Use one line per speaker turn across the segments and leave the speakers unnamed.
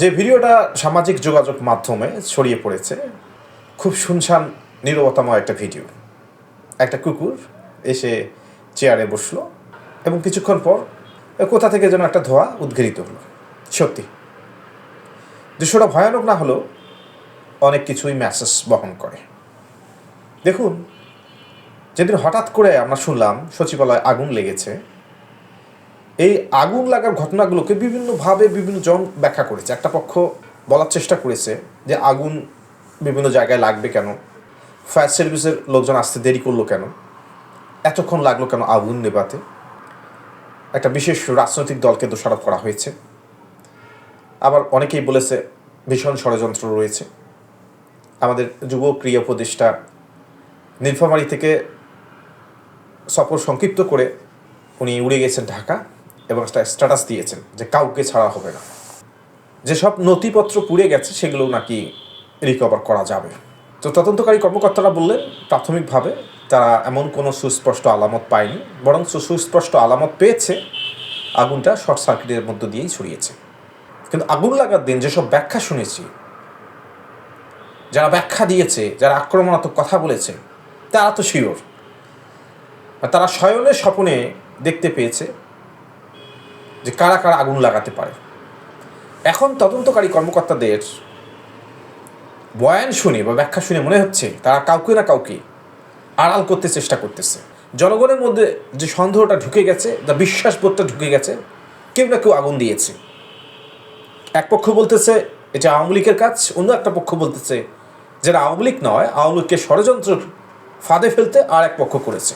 যে ভিডিওটা সামাজিক যোগাযোগ মাধ্যমে ছড়িয়ে পড়েছে, খুব শুনশান, নীরবতাময় একটা ভিডিও। একটা কুকুর এসে চেয়ারে বসল এবং কিছুক্ষণ পর কোথা থেকে যেন একটা ধোয়া উদ্গিরিত হলো। সত্যি, দৃশ্যটা ভয়ানক না হলেও অনেক কিছুই মেসেজ বহন করে। দেখুন, যেদিন হঠাৎ করে আমরা শুনলাম সচিবালয়ে আগুন লেগেছে এই আগুন লাগার ঘটনাগুলোকে বিভিন্নভাবে বিভিন্ন জন ব্যাখ্যা করেছে। একটা পক্ষ বলার চেষ্টা করেছে যে আগুন বিভিন্ন জায়গায় লাগবে কেন? ফায়ার সার্ভিসের লোকজন আসতে দেরি করল কেন? এতক্ষণ লাগল কেন আগুন নেবাতে একটা বিশেষ রাজনৈতিক দলকে দোষারোপ করা হয়েছে। আবার অনেকেই বলেছে ভীষণ ষড়যন্ত্র রয়েছে। আমাদের যুব ক্রিয়া উপদেষ্টা নীলফামারী থেকে সফর সংক্ষিপ্ত করে উনি উড়ে গেছেন ঢাকা। এবং একটা স্ট্যাটাস দিয়েছেন যে কাউকে ছাড়া হবে না। যেসব নথিপত্র পুড়ে গেছে, সেগুলো নাকি রিকভার করা যাবে। তো তদন্তকারী কর্মকর্তারা বললেন, প্রাথমিকভাবে তারা এমন কোনো সুস্পষ্ট আলামত পায়নি, বরং সুস্পষ্ট আলামত পেয়েছে, আগুনটা শর্ট সার্কিটের মধ্য দিয়েই ছড়িয়েছে। কিন্তু আগুন লাগার দিন যেসব ব্যাখ্যা শুনেছি, যারা ব্যাখ্যা দিয়েছে, যারা আক্রমণাত্মক কথা বলেছে, তারা তো শিওর। তারা শয়নে স্বপনে দেখতে পেয়েছে যে কারা কারা আগুন লাগাতে পারে। এখন তদন্তকারী কর্মকর্তাদের বয়ান শুনে বা ব্যাখ্যা শুনে মনে হচ্ছে তারা কাউকে না কাউকে আড়াল করতে চেষ্টা করতেছে। জনগণের মধ্যে যে সন্দেহটা ঢুকে গেছে, বা বিশ্বাসবোধটা ঢুকে গেছে, কেউ না কেউ আগুন দিয়েছে। এক পক্ষ বলতেছে এটা আওয়ামী লীগের কাজ, অন্য একটা পক্ষ বলতেছে যেটা আওয়ামী লীগ নয়, আওয়ামী লীগকে ষড়যন্ত্র ফাঁদে ফেলতে আর এক পক্ষ করেছে।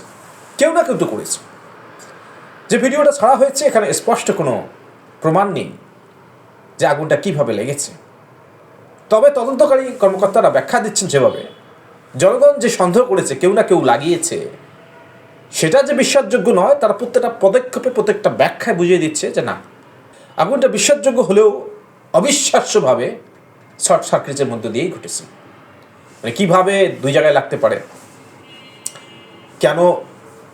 কেউ না কেউ তো করেছে। যে ভিডিওটা ছাড়া হয়েছে, এখানে স্পষ্ট কোনো প্রমাণ নেই যে আগুনটা কীভাবে লেগেছে। তবে তদন্তকারী কর্মকর্তারা ব্যাখ্যা দিচ্ছেন যেভাবে, জনগণ যে সন্দেহ করেছে, কেউ না কেউ লাগিয়েছে, সেটা যে বিশ্বাসযোগ্য নয়, তারা প্রত্যেকটা পদক্ষেপে প্রত্যেকটা ব্যাখ্যায় বুঝিয়ে দিচ্ছে যে না, আগুনটা বিশ্বাসযোগ্য হলেও অবিশ্বাস্যভাবে শর্ট সার্কিটের মধ্য দিয়েই ঘটেছে। মানে কীভাবে দুই জায়গায় লাগতে পারে? কেন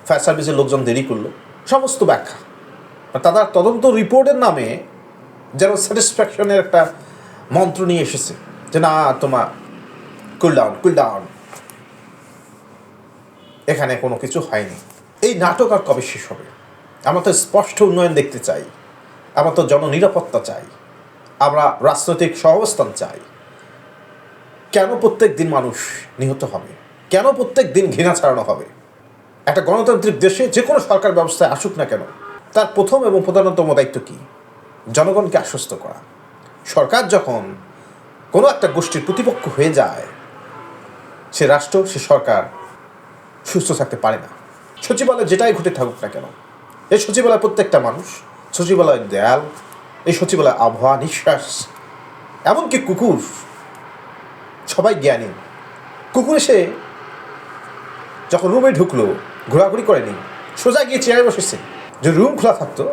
ফায়ার সার্ভিসের লোকজন দেরি করল? সমস্ত ব্যাখ্যা। তারা তদন্ত রিপোর্টের নামে যেন স্যাটিসফ্যাকশনের একটা মন্ত্র নিয়ে এসেছে যে, না, তোমার কুল ডাউন কুল ডাউন এখানে কোনো কিছু হয়নি। এই নাটক আর কবে শেষ হবে? আমরা তো স্পষ্ট উন্নয়ন দেখতে চাই। আমরা তো জননিরাপত্তা চাই। আমরা রাজনৈতিক সহাবস্থান চাই। কেন প্রত্যেক দিন মানুষ নিহত হবে? কেন প্রত্যেক দিন ঘৃণা ছাড়ানো হবে? একটা গণতান্ত্রিক দেশে যে কোনো সরকার ব্যবস্থায় আসুক না কেন, তার প্রথম এবং প্রধানতম দায়িত্ব কী? জনগণকে আশ্বস্ত করা। সরকার যখন কোনো একটা গোষ্ঠীর প্রতিপক্ষ হয়ে যায়, সে রাষ্ট্র, সে সরকার সুস্থ থাকতে পারে না। সচিবালয় যেটাই ঘটে থাকুক না কেন, এই সচিবালয় প্রত্যেকটা মানুষ, সচিবালয়ের দেয়াল, এই সচিবালয় আবহাওয়া, নিঃশ্বাস, এমনকি কুকুর, সবাই জ্ঞানী। কুকুর এসে যখন রুমে ঢুকলো ঘোরাঘুরি করেনি সোজা গিয়ে চেয়ারে বসেছে। যদি রুম খোলা থাকতো,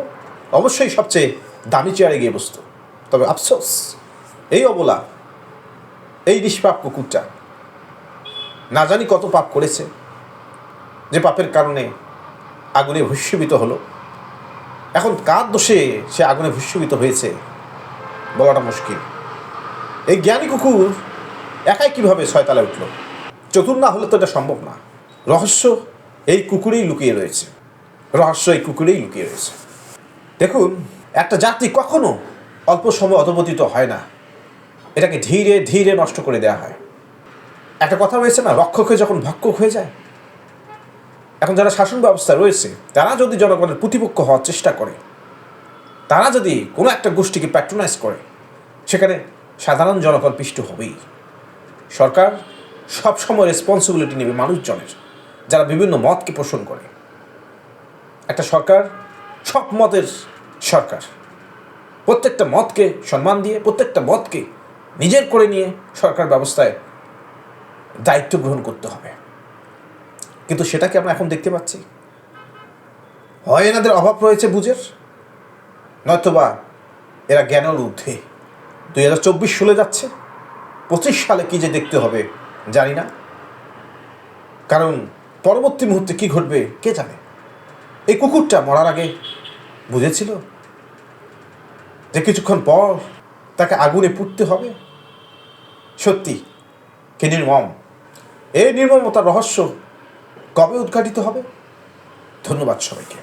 অবশ্যই সবচেয়ে দামি চেয়ারে গিয়ে বসতো। তবে আফসোস, এই অবলা, এই নিষ্পাপ কুকুরটা, না জানি কত পাপ করেছে, যে পাপের কারণে আগুনে ভস্মীভূত হলো। এখন কার দোষে সে আগুনে ভস্মীভূত হয়েছে, বলাটা মুশকিল। এই জ্ঞানী কুকুর একাই কীভাবে ছয়তলায় উঠল? চতুর না হলে তো এটা সম্ভব না। রহস্য এই কুকুরেই লুকিয়ে রয়েছে। রহস্য এই কুকুরেই লুকিয়ে রয়েছে। দেখুন, একটা জাতি কখনো অল্প সময় অধপতিত হয় না। এটাকে ধীরে ধীরে নষ্ট করে দেওয়া হয়। একটা কথা রয়েছে না, রক্ষক হয়ে যখন ভক্ষক হয়ে যায়, এখন যারা শাসন ব্যবস্থা রয়েছে, তারা যদি জনগণের প্রতিপক্ষ হওয়ার চেষ্টা করে, তারা যদি কোনো একটা গোষ্ঠীকে প্যাট্রোনাইজ করে, সেখানে সাধারণ জনগণ পিষ্ট হবেই। সরকার সবসময় রেসপন্সিবিলিটি নেবে মানুষজনের। যারা বিভিন্ন মতকে পোষণ করে। একটা সরকার সব মতের সরকার। প্রত্যেকটা মতকে সম্মান দিয়ে, প্রত্যেকটা মতকে নিজের করে নিয়ে সরকার ব্যবস্থায় দায়িত্ব গ্রহণ করতে হবে। কিন্তু সেটাকে আমরা এখন দেখতে পাচ্ছি। হয় এনাদের অভাব রয়েছে বুঝের। নয়তোবা এরা জ্ঞানের ঊর্ধ্বে। দুই হাজার চব্বিশ চলে যাচ্ছে। পঁচিশ সালে কী যে দেখতে হবে জানি না। কারণ পরবর্তী মুহূর্তে কি ঘটবে, কে জানে? এই কুকুরটা মরার আগে বুঝেছিল যে কিছুক্ষণ পর তাকে আগুনে পুড়তে হবে? সত্যি, কে নির্মম? এই নির্মমতার রহস্য কবে উদ্ঘাটিত হবে? ধন্যবাদ সবাইকে।